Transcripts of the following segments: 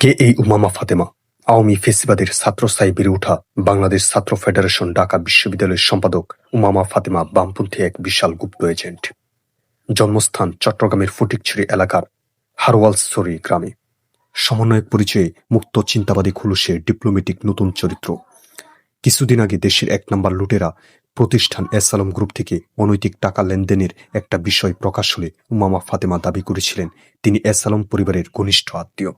কে এই উমামা ফাতেমা? আওয়ামী ফেসিবাদের ছাত্রস্থায়ী বেড়ে ওঠা বাংলাদেশ ছাত্র ফেডারেশন ঢাকা বিশ্ববিদ্যালয়ের সম্পাদক উমামা ফাতেমা বামপন্থী এক বিশাল গুপ্ত এজেন্ট। জন্মস্থান চট্টগ্রামের ফটিকছড়ি এলাকার হারওয়ালসরি গ্রামে। সমন্বয়ক পরিচয়ে মুক্ত চিন্তাবাদী খুলুসের ডিপ্লোমেটিক নতুন চরিত্র। কিছুদিন আগে দেশের এক নম্বর লুটেরা প্রতিষ্ঠান এস আলম গ্রুপ থেকে অনৈতিক টাকা লেনদেনের একটা বিষয় প্রকাশ হলে উমামা ফাতেমা দাবি করেছিলেন, তিনি এস আলম পরিবারের ঘনিষ্ঠ আত্মীয়।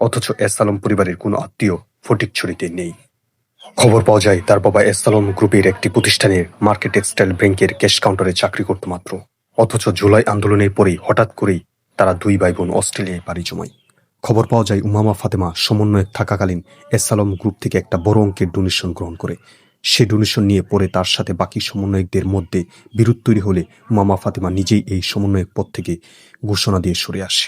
অথচ এস আলম পরিবারের কোনো আত্মীয় ফটিকছড়িতে নেই। খবর পাওয়া যায়, তার বাবা এস আলম গ্রুপের একটি প্রতিষ্ঠানের মার্কেট টেক্সটাইল ব্যাংকের ক্যাশ কাউন্টারে চাকরি করত মাত্র। অথচ জুলাই আন্দোলনের পরেই হঠাৎ করেই তারা দুই ভাই বোন অস্ট্রেলিয়ায় পাড়ি জমায়। খবর পাওয়া যায়, উমামা ফাতেমা সমন্বয়ক থাকাকালীন এস আলম গ্রুপ থেকে একটা বড় অঙ্কের ডোনেশন গ্রহণ করে। সে ডোনেশন নিয়ে পরে তার সাথে বাকি সমন্বয়কদের মধ্যে বিরোধ তৈরি হলে উমামা ফাতেমা নিজেই এই সমন্বয়ক পদ থেকে ঘোষণা দিয়ে সরে আসে।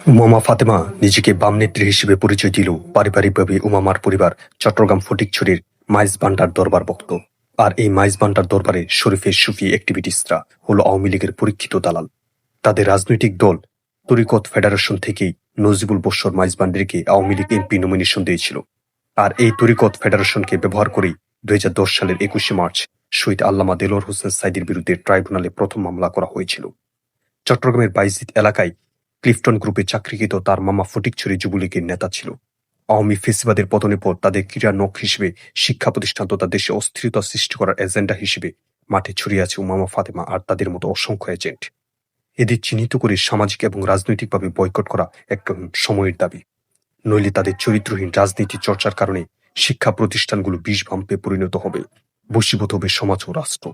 উমামা ফাতেমা নিজেকে বাম নেত্রী হিসেবে পরিচয় দিল পারিবারিকভাবে উমামার পরিবার চট্টগ্রাম ফটিকছড়ির মাইজ বান্ডার দরবার ভক্ত। আর এই মাইজ বান্ডার দরবারে শরীফের সুফি অ্যাক্টিভিটিস্টরা হলো আওয়ামী লীগের পরীক্ষিত দালাল। তাদের রাজনৈতিক দল তরিকত ফেডারেশন থেকেই নজিবুল বৎসর মাইজবান্ডারিকে আওয়ামী লীগ এমপি নমিনেশন দিয়েছিল। আর এই তরিকত ফেডারেশনকে ব্যবহার করেই দু হাজার দশ সালের একুশে মার্চ শহীদ আল্লামা দেলোয়ার হোসেন সাইদির বিরুদ্ধে ট্রাইব্যুনালে প্রথম মামলা করা হয়েছিল। চট্টগ্রামের বাইজিত এলাকায় ক্লিফটন গ্রুপে চাকরিকৃত তার মামা ফটিকছড়ি যুবলীগের নেতা ছিল। আওয়ামী ফেসিবাদের পতনের পর তাদের ক্রীড়া নখ হিসেবে শিক্ষা প্রতিষ্ঠান তথা দেশে অস্থিরতা সৃষ্টি করার এজেন্ডা হিসেবে মাঠে ছড়িয়ে আছে উমামা ফাতেমা আর তাদের মতো অসংখ্য এজেন্ট। এদের চিহ্নিত করে সামাজিক এবং রাজনৈতিকভাবে বয়কট করা একটা সময়ের দাবি। নইলে তাদের চরিত্রহীন রাজনীতি চর্চার কারণে শিক্ষা প্রতিষ্ঠানগুলো বিষ ভাম্পে পরিণত হবে। বশীভূত হবে সমাজ ও রাষ্ট্র।